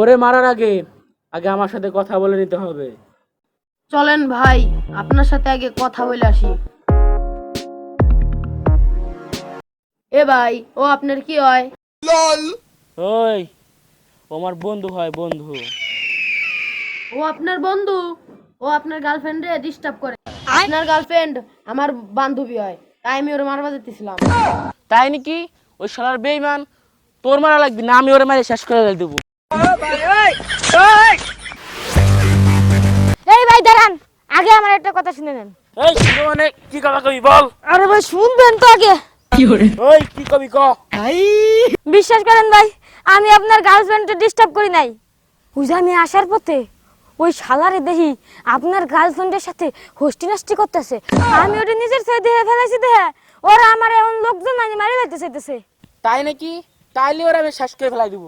ওরে মারার আগে আগে আমার সাথে কথা বলে নিতে হবে। চলেন ভাই আপনার সাথে আগে কথা বলে আসি। এ ভাই ও আপনার কি হয়? ওই ও আমার বন্ধু হয় বন্ধু। ও আপনার বন্ধু? ও আপনার গার্লফ্রেন্ডে ডিস্টার্ব করে। আপনার গার্লফ্রেন্ড আমার বান্ধবী হয় তাই আমি ওর মারবা যেতেছিলাম। তাই নাকি? ওই শালার বেইমান তোর মারা লাগবে না আমি ওরে মারে শেষ করে দেবো। একটা কথা শুনে নেন। এই কি মানে কি কথা কবি বল। আরে ভাই শুনবেন তো আগে। ওই কি কবি ক। বিশ্বাস করেন ভাই আমি আপনার গার্লফ্রেন্ডকে ডিস্টার্ব করি নাই। ওই যে আমি আসার পথে ওই শালারে দেখি আপনার গার্লফ্রেন্ডের সাথে হোস্টি নাস্টি করতেছে। আমি ওটা নিজের চোখে দেখে ফেলেছি দেখে ওরা আমার এমন লোকজন মানে মারি যাইতে চাইতেছে। তাই নাকি? তাইলে ওরা আমি শেষ করে ফেলাই দিব।